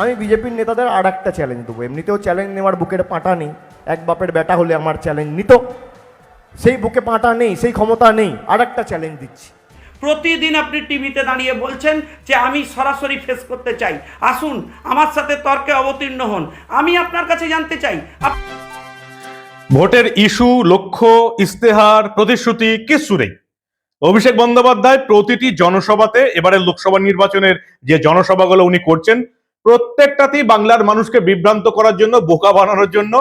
আমি বিজেপির নেতাদের আর একটা চ্যালেঞ্জ দেবো। এমনিতেও চ্যালেঞ্জ নেওয়ার বুকের পাঁটা নেই। এক বাপের বেটা হলে আমার চ্যালেঞ্জ নিত। সেই বুকে পাঁটা নেই সেই ক্ষমতা নেই। আর একটা চ্যালেঞ্জ দিচ্ছি। প্রতিদিন আপনি টিভিতে দাঁড়িয়ে বলছেন যে আমি সরাসরি ফেস করতে চাই। আসুন আমার সাথে তর্কে অবতীর্ণ হন। আমি আপনার কাছে জানতে চাই ভোটের ইস্যু লক্ষ্য ইস্তেহার প্রতিশ্রুতি কিচ্ছু নেই। অভিষেক বন্দ্যোপাধ্যায় প্রতিটি জনসভাতে এবারের লোকসভা নির্বাচনের যে জনসভাগুলো উনি করছেন প্রত্যেকটাতেই বাংলার মানুষকে বিভ্রান্ত করার জন্য, বোকা বানানোর জন্য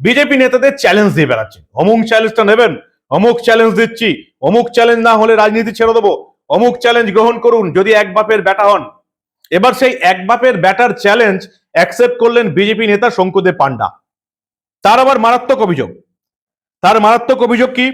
বিজেপি নেতাদের চ্যালেঞ্জ দিয়ে বেড়াচ্ছেন অমুক চ্যালেঞ্জটা নেবেন, অমুক চ্যালেঞ্জ দিচ্ছি, অমুক চ্যালেঞ্জ না হলে রাজনীতি ছেড়ে দেবো, অমুক চ্যালেঞ্জ গ্রহণ করুন, যদি এক বাপের ব্যাটা হন। এবার সেই এক বাপের ব্যাটার চ্যালেঞ্জ অ্যাকসেপ্ট করলেন বিজেপি নেতা শঙ্কুদেব পান্ডা তার আবার মারাত্মক অভিযোগ। তার মারাত্মক অভিযোগ কি?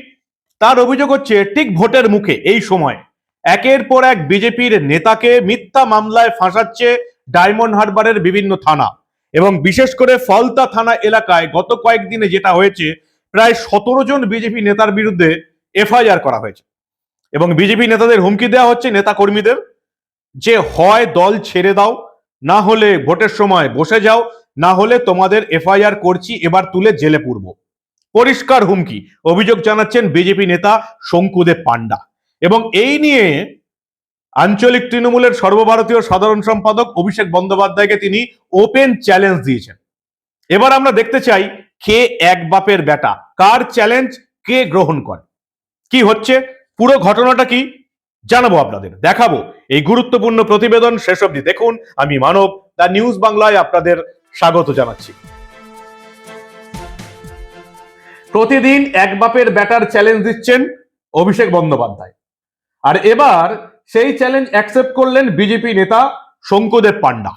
তার অভিযোগ হচ্ছে, ঠিক ভোটের মুখে, এই সময়, একের পর এক বিজেপির নেতাকে মিথ্যা মামলায় ফাঁসাচ্ছে ডায়মন্ড হারবারের বিভিন্ন থানা। এবং বিশেষ করে ফলতা থানা এলাকায় গত কয়েকদিনে যেটা হয়েছে, প্রায় সতেরো জন বিজেপি নেতার বিরুদ্ধে এফআইআর করা হয়েছে। এবং বিজেপি নেতাদের হুমকি দেওয়া হচ্ছে নেতা কর্মীদের যে হয় দল ছেড়ে দাও, না হলে ভোটের সময় বসে যাও, না হলে তোমাদের এফআইআর করছি, এবার তুলে জেলে পুরব। পরিষ্কার হুমকি। অভিযোগ জানাচ্ছেন বিজেপি নেতা শঙ্কুদেব পান্ডা এবং এই নিয়ে আঞ্চলিক তৃণমূলের সর্বভারতীয় সাধারণ সম্পাদক অভিষেক বন্দ্যোপাধ্যায়কে তিনি ওপেন চ্যালেঞ্জ দিয়েছেন। এবার আমরা দেখতে চাই, কে এক বাপের বেটা? কার চ্যালেঞ্জ? কে গ্রহণ করে? কি হচ্ছে? পুরো ঘটনাটা কি? জানাব আপনাদের। দেখাবো এই গুরুত্বপূর্ণ প্রতিবেদন শেষ অবধি। দেখুন, আমি মানব দা নিউজ বাংলায় আপনাদের স্বাগত জানাচ্ছি। প্রতিদিন এক বাপের ব্যাটার চ্যালেঞ্জ দিচ্ছেন অভিষেক বন্দ্যোপাধ্যায়। আর এবার সেই চ্যালেঞ্জ অ্যাকসেপ্ট করলেন বিজেপি নেতা শঙ্কুদেব পান্ডা।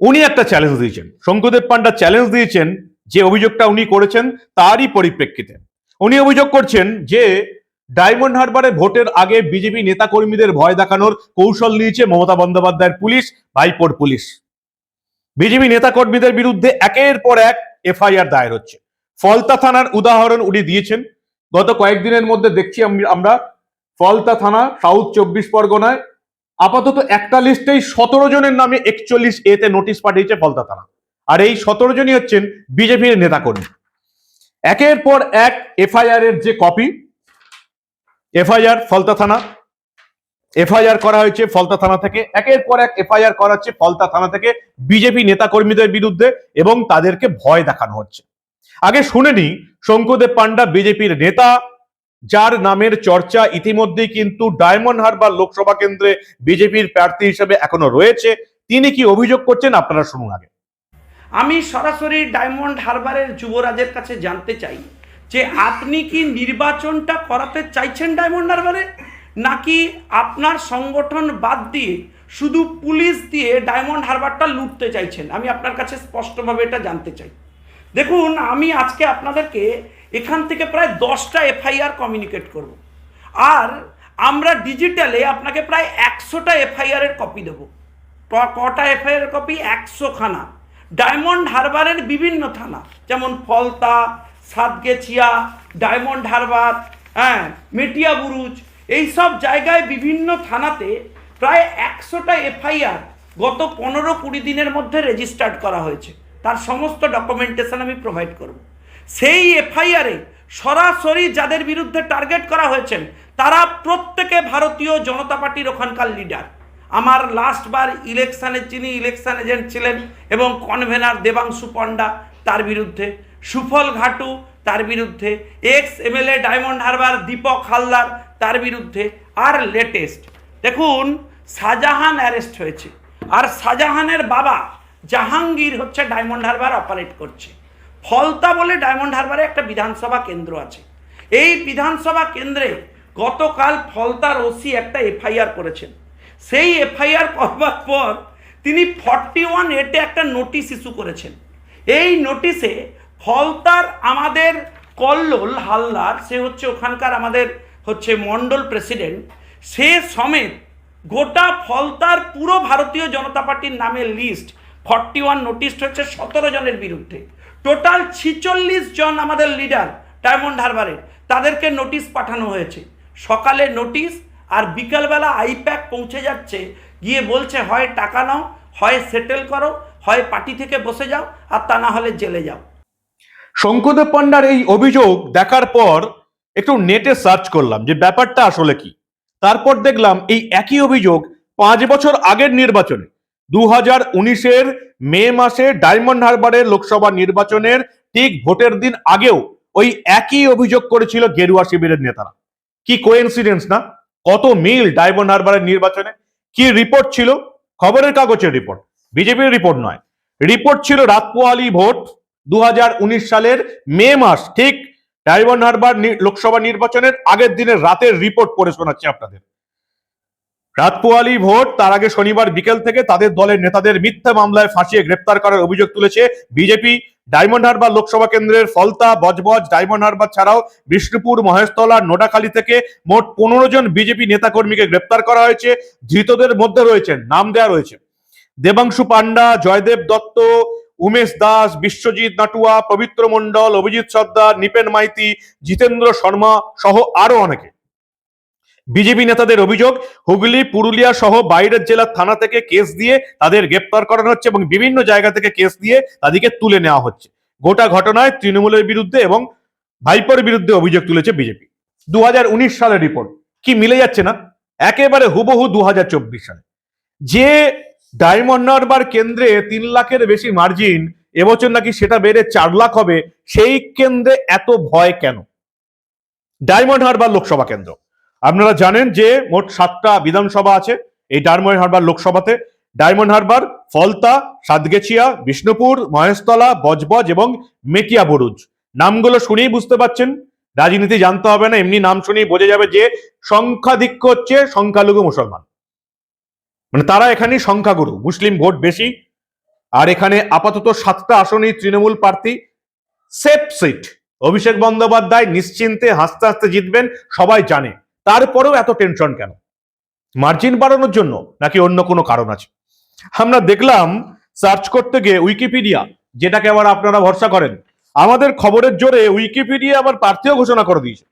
উনি একটা চ্যালেঞ্জ দিয়েছেন। শঙ্কুদেব পান্ডা চ্যালেঞ্জ দিয়েছেন যে অভিযোগটা উনি করেছেন তারই পরিপ্রেক্ষিতে। উনি অভিযোগ করছেন যে ডায়মন্ড হারবারে ভোটের আগে বিজেপি নেতাকর্মীদের ভয় দেখানোর কৌশল নিয়েছে মমতা বন্দ্যোপাধ্যায়ের পুলিশ, ভাইপোর পুলিশ। বিজেপি নেতাকর্মীদের বিরুদ্ধে একের পর এক এফআইআর দায়ের হচ্ছে। ফলতা থানার উদাহরণ উনি দিয়েছেন। গত কয়েকদিনের মধ্যে দেখছি আমি- আমরা ফলতা থানা, সাউথ চব্বিশ পরগনায়। আপাতত একটা লিস্টেই সতেরো জনের নামে একচল্লিশ এতে নোটিশ পাঠিয়েছে ফলতা থানা। আর এই সতেরো জনই হচ্ছেন বিজেপির নেতাকর্মী। একের পর এক এফআইআর এর যে কপি, এফআইআর ফলতা থানা, এফআইআর করা হয়েছে ফলতা থানা থেকে। একের পর এক এফআইআর করা হচ্ছে ফলতা থানা থেকে বিজেপি নেতাকর্মীদের বিরুদ্ধে এবং তাদেরকে ভয় দেখানো হচ্ছে। আগে শুনে নি শঙ্কুদেব পান্ডা বিজেপির নেতা যার নামের চর্চা ইতিমধ্যেই কিন্তু ডায়মন্ড হারবার লোকসভা কেন্দ্রে বিজেপির প্রার্থী হিসেবে এখনও রয়েছে। তিনি কি অভিযোগ করছেন আপনারা শুনুন আগে। আমি সরাসরি ডায়মন্ড হারবারের যুবরাজের কাছে জানতে চাই যে আপনি কি নির্বাচনটা করাতে চাইছেন ডায়মন্ড হারবারে? নাকি আপনার সংগঠন বাদ দিয়ে শুধু পুলিশ দিয়ে ডায়মন্ড হারবারটা লুটতে চাইছেন? আমি আপনার কাছে স্পষ্টভাবে এটা জানতে চাই। দেখুন, আমি আজকে আপনাদেরকে এখান থেকে প্রায় দশটা এফআইআর কমিউনিকেট করব। আর আমরা ডিজিটালে আপনাকে প্রায় একশোটা এফআইআর এর কপি দেবো। কটা এফআইআর কপি একশো খানা ডায়মন্ড হারবারের বিভিন্ন থানা, যেমন ফলতা, সাতগেছিয়া ডায়মন্ড হারবার হ্যাঁ মেটিয়া বুরুজ, এইসব জায়গায় বিভিন্ন থানাতে প্রায় একশোটা এফআইআর গত পনেরো কুড়ি দিনের মধ্যে রেজিস্টার্ড করা হয়েছে। তার সমস্ত ডকুমেন্টেশন আমি প্রোভাইড করব। সেই এফআইআরে সরাসরি যাদের বিরুদ্ধে টার্গেট করা হয়েছেন, তারা প্রত্যেকে ভারতীয় জনতা পার্টির ওখানকার লিডার আমার লাস্টবার ইলেকশানে যিনি ইলেকশন এজেন্ট ছিলেন এবং কনভেনার দেবাংশু পণ্ডা, তার বিরুদ্ধে। সুফল ঘাটু, তার বিরুদ্ধে। Ex MLA Diamond Harbour Dipak Haldar, তার বিরুদ্ধে। আর লেটেস্ট দেখুন, শাহজাহান অ্যারেস্ট হয়েছে। আর শাহজাহানের বাবা জাহাঙ্গীর হচ্ছে ডায়মন্ড হারবার অপারেট করছে। ফলতা বলে ডায়মন্ড হারবারে একটা বিধানসভা কেন্দ্র আছে। এই বিধানসভা কেন্দ্রে গতকাল ফলতার ওসি একটা এফআইআর করেছেন। সেই এফআইআর করবার পর তিনি ফর্টি ওয়ান এটে একটা নোটিশ ইস্যু করেছেন। এই নোটিশে ফলতার আমাদের কল্লোল হালদার, সে হচ্ছে ওখানকার আমাদের হচ্ছে মণ্ডল প্রেসিডেন্ট, সে সমেত গোটা ফলতার পুরো ভারতীয় জনতা পার্টির নামের লিস্ট, ফর্টি ওয়ান নোটিশ হচ্ছে সতেরো জনের বিরুদ্ধে। টোটাল ছিচল্লিশ জন আমাদের লিডার ডায়মন্ড হারবারের তাদেরকে নোটিশ পাঠানো হয়েছে। সকালে নোটিশ আর বিকালবেলা আইপ্যাক পৌঁছে যাচ্ছে, গিয়ে বলছে, হয় টাকা নাও, হয় সেটেল করো, হয় পার্টি থেকে বসে যাও, আর তা না হলে জেলে যাও। শঙ্করদেব পান্ডার এই অভিযোগ দেখার পর একটু নেটে সার্চ করলাম যে ব্যাপারটা আসলে কি। তারপর দেখলাম এই একই অভিযোগ পাঁচ বছর আগের নির্বাচনে। দু হাজার উনিশের মে মাসে ডায়মন্ড হারবারের লোকসভা নির্বাচনের ঠিক ভোটের দিন আগেও ওই একই অভিযোগ করেছিল গেরুয়া শিবিরের নেতারা। কি কোইন্সিডেন্স না? কত মিল ডায়মন্ড হারবারের নির্বাচনে? কি রিপোর্ট ছিল? খবরের কাগজের রিপোর্ট বিজেপির রিপোর্ট নয়। রিপোর্ট ছিল রাতপোয়ালি ভোট দু হাজার উনিশ সালের মে মাস, ঠিক ডায়মন্ড হারবার লোকসভা নির্বাচনের আগের দিনের রাতের রিপোর্ট পড়ে শোনাচ্ছি আপনাদের। রাতপোয়ালি ভোট, তার আগে শনিবার বিকেল থেকে তাদের দলের নেতাদের মিথ্যা মামলায় ফাঁসিয়ে গ্রেপ্তার করার অভিযোগ তুলেছে বিজেপি। ডায়মন্ড হারবার লোকসভা কেন্দ্রের ফলতা, বজবজ, ডায়মন্ড হারবার ছাড়াও বিষ্ণুপুর, মহেশতলা নোডাখালী থেকে মোট পনেরো জন বিজেপি নেতাকর্মীকে গ্রেপ্তার করা হয়েছে। ধৃতদের মধ্যে রয়েছেন, নাম দেওয়া রয়েছে দেবাংশু পান্ডা জয়দেব দত্ত, উমেশ দাস, বিশ্বজিৎ নাটুয়া, পবিত্র মণ্ডল, অভিজিৎ সর্দার, নিপেন মাইতি, জিতেন্দ্র শর্মা সহ আরও অনেকে। বিজেপি নেতাদের অভিযোগ, হুগলি, পুরুলিয়া সহ বাইরের জেলার থানা থেকে কেস দিয়ে তাদের গ্রেপ্তার করানো হচ্ছে এবং বিভিন্ন জায়গা থেকে কেস দিয়ে তাদেরকে তুলে নেওয়া হচ্ছে। গোটা ঘটনায় তৃণমূলের বিরুদ্ধে এবং ভাইপোর বিরুদ্ধে অভিযোগ তুলেছে বিজেপি। দুহাজার উনিশ সালের রিপোর্ট। কি মিলে যাচ্ছে না? একেবারে হুবহু দু হাজার চব্বিশ সালে। যে ডায়মন্ড হারবার কেন্দ্রে তিন লাখের বেশি মার্জিন, এবছর নাকি সেটা বেড়ে চার লাখ হবে, সেই কেন্দ্রে এত ভয় কেন? ডায়মন্ড হারবার লোকসভা কেন্দ্র। আপনারা জানেন যে মোট সাতটা বিধানসভা আছে, এই ডায়মন্ড হারবার লোকসভাতে। ডায়মন্ড হারবার, ফলতা, সাতগেছিয়া, বিষ্ণুপুর, মহেশতলা, বজবজ এবং মেটিয়া বুরুজ। নামগুলো শুনেই বুঝতে পারছেন। রাজনীতি জানতে হবে না, এমনি নাম শুনেই বোঝা যাবে যে সংখ্যাধিক্য হচ্ছে সংখ্যালঘু মুসলমান। মানে তারা এখানে সংখ্যাগুরু, মুসলিম ভোট বেশি। আর এখানে আপাতত সাতটা আসনেই তৃণমূল প্রার্থী। সেফ সিট, অভিষেক বন্দ্যোপাধ্যায় নিশ্চিন্তে হাসতে হাসতে জিতবেন, সবাই জানে। তারপরেও এত টেনশন কেন? মার্জিন বাড়ানোর জন্য নাকি অন্য কোনো কারণ আছে? আমরা দেখলাম সার্চ করতে গিয়ে উইকিপিডিয়া যেটাকে আবার আপনারা ভরসা করেন, আমাদের খবরের জোরে উইকিপিডিয়া আবার প্রার্থীও ঘোষণা করে দিয়েছে।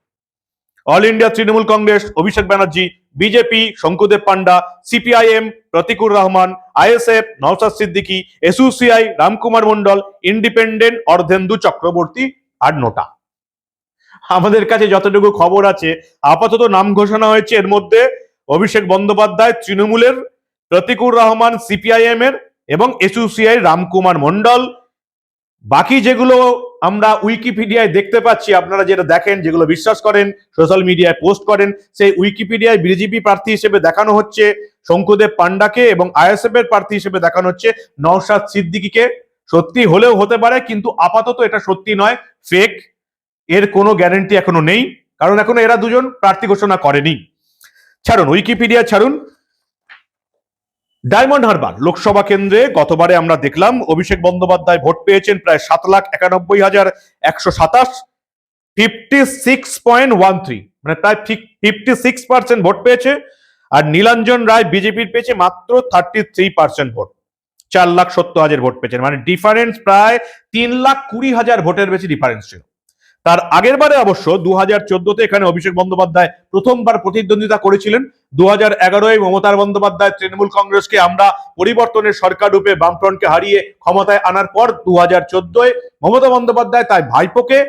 All India Trinamool Congress Abhishek Banerjee BJP Shankudeb Panda CPIM Pratikur Rahaman ISF Naushad Siddiqui SUCI Ramkumar Mondal independent Ardhendu Chakraborty আর নোটা। আমাদের কাছে যতটুকু খবর আছে, আপাতত নাম ঘোষণা হয়েছে, এর মধ্যে অভিষেক বন্দ্যোপাধ্যায়, তৃণমূলের প্রতিকুর রহমান সিপিআইএম এর এবং এসইউসিআই রামকুমার মন্ডল বাকি যেগুলো আমরা উইকিপিডিয়ায় দেখতে পাচ্ছি, আপনারা যেটা দেখেন, যেগুলো বিশ্বাস করেন, সোশ্যাল মিডিয়ায় পোস্ট করেন, সেই উইকিপিডিয়ায় বিজেপি প্রার্থী হিসেবে দেখানো হচ্ছে, শঙ্কুদেব পান্ডাকে এবং আইএসএফ এর প্রার্থী হিসেবে দেখানো হচ্ছে, নওশাদ সিদ্দিকিকে। সত্যি হলেও হতে পারে, কিন্তু আপাতত এটা সত্যি নয় ফেক এর কোনো গ্যারেন্টি এখনও নেই, কারণ এখনও এরা দুজন প্রার্থী ঘোষণা করেনি। ছাড়ুন উইকিপিডিয়া ছাড়ুন। ডায়মন্ড হারবার লোকসভা কেন্দ্রে গতবারে আমরা দেখলাম, অভিষেক বন্দ্যোপাধ্যায় ভোট পেয়েছেন প্রায় সাত লাখ একানব্বই হাজার একশো সাতাশ fifty six point one three মানে প্রায় ফিফটি সিক্স পার্সেন্ট ভোট পেয়েছে, আর নীলাঞ্জন রায় বিজেপির পেয়েছে মাত্র থার্টি থ্রি পার্সেন্ট ভোট। চার লাখ সত্তর হাজার ভোট পেয়েছেন মানে ডিফারেন্স প্রায় তিন লাখ কুড়ি হাজার ভোটের বেশি ডিফারেন্স ছিল। তার আগের বারে অবশ্য দু হাজার চোদ্দতে এখানে অভিষেক বন্দ্যোপাধ্যায় প্রথমবার প্রতিদ্বন্দ্বিতা করেছিলেন। দু হাজার এগারোয় মমতার বন্দ্যোপাধ্যায় তৃণমূল কংগ্রেসকে আমরা পরিবর্তনের সরকার রূপে বামফ্রন্টকে হারিয়ে ক্ষমতায় আনার পর দু হাজার চোদ্দয় মমতা বন্দ্যোপাধ্যায় তাই ভাইপোকে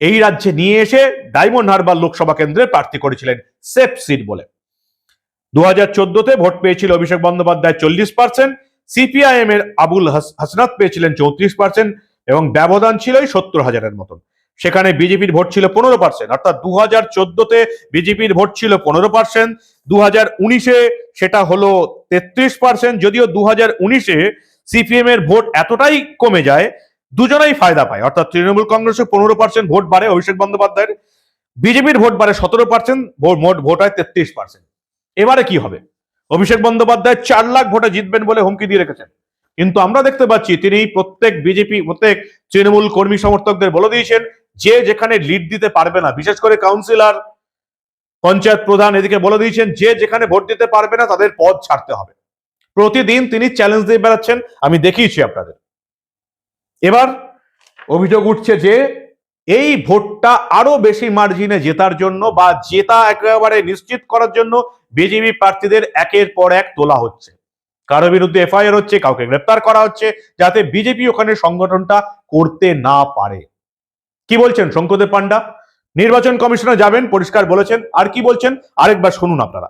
এই রাজ্যে নিয়ে এসে ডায়মন্ড হারবার লোকসভা কেন্দ্রে প্রার্থী করেছিলেন সেফ সিট বলে। দু হাজার চোদ্দতে ভোট পেয়েছিল অভিষেক বন্দ্যোপাধ্যায় চল্লিশ পার্সেন্ট সিপিআইএম এর আবুল হাস- হাসনাত পেয়েছিলেন চৌত্রিশ পার্সেন্ট এবং ব্যবধান ছিল সত্তর হাজারের মতন। সেখানে বিজেপির ভোট ছিল পনেরো পার্সেন্ট। অর্থাৎ দু হাজার চোদ্দতে বিজেপির ভোট ছিল পনেরো পার্সেন্ট। দু হাজার উনিশে সেটা হলো তেত্রিশ পার্সেন্ট। যদিও দু হাজার উনিশে সিপিএম এর ভোট এতটাই কমে যায়, দুজনেই ফায়দা পায়। অর্থাৎ তৃণমূল কংগ্রেসে পনেরো পার্সেন্ট ভোট বাড়ে, অভিষেক বন্দ্যোপাধ্যায়ের। বিজেপির ভোট বাড়ে সতেরো পার্সেন্ট মোট ভোট হয় তেত্রিশ পার্সেন্ট। এবারে কি হবে? অভিষেক বন্দ্যোপাধ্যায় চার লাখ ভোটে জিতবেন বলে হুমকি দিয়ে রেখেছেন। কিন্তু আমরা দেখতে পাচ্ছি তিনি প্রত্যেক বিজেপি, প্রত্যেক তৃণমূল কর্মী সমর্থকদের বলে দিয়েছেন যে যেখানে লিড দিতে পারবে না, বিশেষ করে কাউন্সিলর পঞ্চায়েত প্রধান এদিকে বলে দিয়েছেন, যে যেখানে ভোট দিতে পারবে না, তাদের পদ ছাড়তে হবে। প্রতিদিন তিনি চ্যালেঞ্জ দিয়ে বেড়াচ্ছেন, আমি দেখিয়েছি আপনাদের। এবার অভিযোগ উঠছে যে, এই ভোটটা আরও বেশি মার্জিনে জেতার জন্য বা জেতা একেবারে নিশ্চিত করার জন্য বিজেপি প্রার্থীদের একের পর এক তোলা হচ্ছে। কারও বিরুদ্ধে এফআইআর হচ্ছে, কাউকে গ্রেপ্তার করা হচ্ছে, যাতে বিজেপি ওখানে সংগঠনটা করতে না পারে। কি বলছেন? শঙ্করদেব পান্ডা নির্বাচন কমিশনে যাবেন, পরিষ্কার বলেছেন। আর কি বলছেন? আরেকবার শুনুন আপনারা।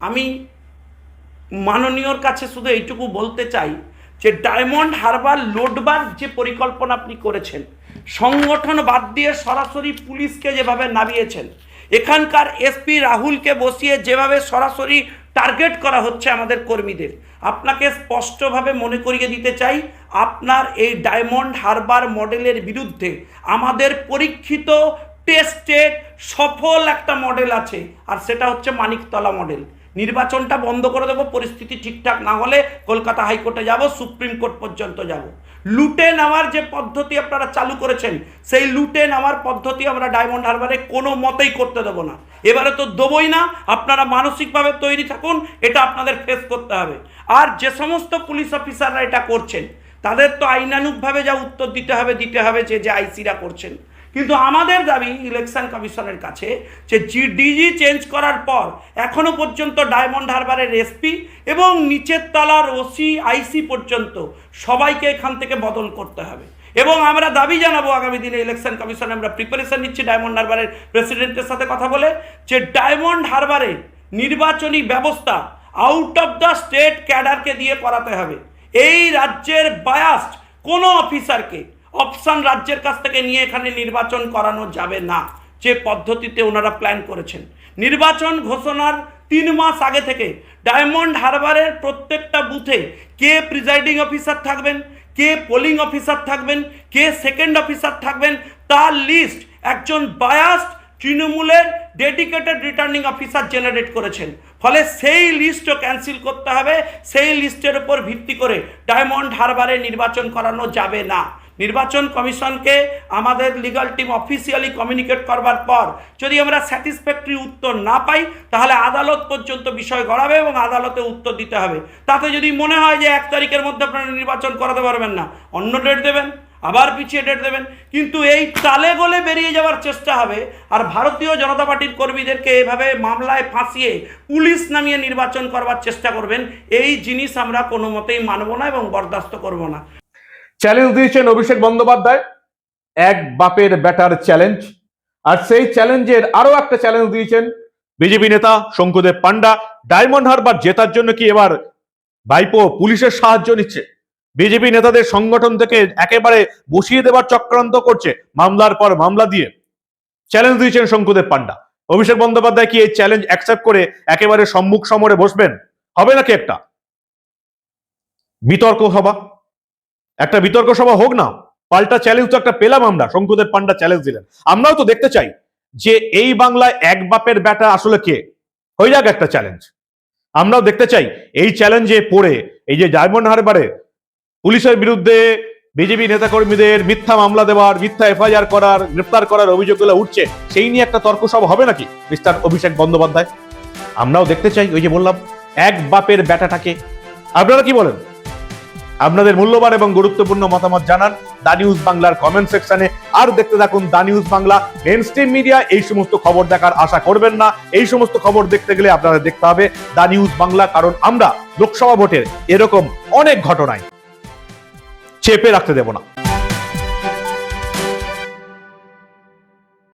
আমি মাননীয়র কাছে শুধু এইটুকু বলতে চাই যে ডায়মন্ড হারবার লোডবার যে পরিকল্পনা আপনি করেছেন, সংগঠন বাদ দিয়ে সরাসরি পুলিশকে যেভাবে নামিয়েছেন, এখানকার এসপি রাহুলকে বসিয়ে যেভাবে সরাসরি টার্গেট করা হচ্ছে আমাদের কর্মীদের, আপনাকে স্পষ্টভাবে মনে করিয়ে দিতে চাই আপনার এই ডায়মন্ড হারবার মডেলের বিরুদ্ধে আমাদের পরীক্ষিত টেস্টেড সফল একটা মডেল আছে, আর সেটা হচ্ছে মানিকতলা মডেল। নির্বাচনটা বন্ধ করে দেবো, পরিস্থিতি ঠিকঠাক না হলে কলকাতা হাইকোর্টে যাব, সুপ্রিম কোর্ট পর্যন্ত যাব। লুটে নেওয়ার যে পদ্ধতি আপনারা চালু করেছেন, সেই লুটে নেওয়ার পদ্ধতি আমরা ডায়মন্ড হারবারে কোনো মতেই করতে দেবো না। এবারে তো দেবই না, আপনারা মানসিকভাবে তৈরি থাকুন, এটা আপনাদের ফেস করতে হবে। আর যে সমস্ত পুলিশ অফিসাররা এটা করছেন তাদের তো আইনানুকভাবে যা উত্তর দিতে হবে দিতে হবে যে যে আইসিরা করছেন। কিন্তু আমাদের দাবি ইলেকশন কমিশনের কাছে যে ডিজি চেঞ্জ করার পর এখনও পর্যন্ত ডায়মন্ড হারবারের এসপি এবং নিচের তলার ওসি আইসি পর্যন্ত সবাইকে এখান থেকে বদল করতে হবে। এবং আমরা দাবি জানাব আগামী দিনে ইলেকশন কমিশনে আমরা প্রিপারেশন নিচ্ছি ডায়মন্ড হারবারের প্রেসিডেন্টের সাথে কথা বলে যে ডায়মন্ড হারবারে নির্বাচনী ব্যবস্থা আউট অফ দ্য স্টেট ক্যাডারকে দিয়ে করাতে হবে। এই রাজ্যের বায়াস্ট কোনো অফিসারকে অপশন রাজ্যের কাছ থেকে নিয়ে এখানে নির্বাচন করানো যাবে না। যে পদ্ধতিতে ওনারা প্ল্যান করেছেন। নির্বাচন ঘোষণার তিন মাস আগে থেকে ডায়মন্ড হারবারের প্রত্যেকটা বুথে কে প্রিজাইডিং অফিসার থাকবেন, কে পোলিং অফিসার থাকবেন, কে সেকেন্ড অফিসার থাকবেন, তার লিস্ট একজন বায়াস্ট তৃণমূলের ডেডিকেটেড রিটার্নিং অফিসার জেনারেট করেছেন। ফলে সেই লিস্টও ক্যান্সেল করতে হবে। সেই লিস্টের উপর ভিত্তি করে ডায়মন্ড হারবারে নির্বাচন করানো যাবে না। নির্বাচন কমিশনকে আমাদের লিগাল টিম অফিসিয়ালি কমিউনিকেট করবার পর যদি আমরা স্যাটিসফ্যাক্টরি উত্তর না পাই, তাহলে আদালত পর্যন্ত বিষয় গড়াবে এবং আদালতে উত্তর দিতে হবে। তাতে যদি মনে হয় যে এক তারিখের মধ্যে আপনারা নির্বাচন করাতে পারবেন না, অন্য ডেট দেবেন। আবার পিছিয়ে ডেট দেবেন। কিন্তু এই তালে গলে বেরিয়ে যাওয়ার চেষ্টা হবে আর ভারতীয় জনতা পার্টির কর্মীদেরকে এভাবে মামলায় ফাঁসিয়ে পুলিশ নামিয়ে নির্বাচন করবার চেষ্টা করবেন, এই জিনিস আমরা কোনো মতেই মানব না এবং বরদাস্ত করব না। চ্যালেঞ্জ দিয়েছেন অভিষেক বন্দ্যোপাধ্যায়, এক বাপের ব্যাটার চ্যালেঞ্জ। আর সেই চ্যালেঞ্জের আরও একটা চ্যালেঞ্জ দিয়েছেন বিজেপি নেতা শঙ্কুদেব পান্ডা ডায়মন্ড হারবার জেতার জন্য কি এবার ভাইপো পুলিশের সাহায্য নিচ্ছে? বিজেপি নেতাদের সংগঠন থেকে একেবারে বসিয়ে দেবার চক্রান্ত করছে মামলার পর মামলা দিয়ে। চ্যালেঞ্জ দিয়েছেন শঙ্কুদেব পান্ডা অভিষেক বন্দ্যোপাধ্যায় কি এই চ্যালেঞ্জ অ্যাকসেপ্ট করে একেবারে সম্মুখ সমরে বসবেন? হবে নাকি একটা? বিতর্ক সভা। একটা বিতর্ক সভা হোক না, পাল্টা চ্যালেঞ্জ তো একটা পেলাম আমরা, শঙ্কুদেব পান্ডা চ্যালেঞ্জ দিলেন। আমরাও তো দেখতে চাই যে এই বাংলায় এক বাপের ব্যাটা আসলে কে? হয়ে যাক একটা চ্যালেঞ্জ আমরাও দেখতে চাই এই চ্যালেঞ্জে পড়ে, এই যে ডায়মন্ড হারবারে পুলিশের বিরুদ্ধে বিজেপি নেতাকর্মীদের মিথ্যা মামলা দেওয়ার, মিথ্যা এফআইআর করার, গ্রেপ্তার করার অভিযোগগুলো উঠছে। সেই নিয়ে একটা তর্ক সব হবে নাকি? মিস্টার অভিষেক বন্দ্যোপাধ্যায়, আমরাও দেখতে চাই, ওই যে বললাম, এক বাপের ব্যাটাটাকে। আপনারা কি বলেন? আপনাদের মূল্যবান এবং গুরুত্বপূর্ণ মতামত জানান দা নিউজ বাংলার কমেন্ট সেকশনে। আর দেখতে থাকুন the news Bangla mainstream media এই সমস্ত খবর দেখার আশা করবেন না। এই সমস্ত খবর দেখতে গেলে আপনারা দেখতে হবে দা নিউজ বাংলা, কারণ আমরা লোকসভা ভোটের এরকম অনেক ঘটনায় চেপে রাখতে দেব না।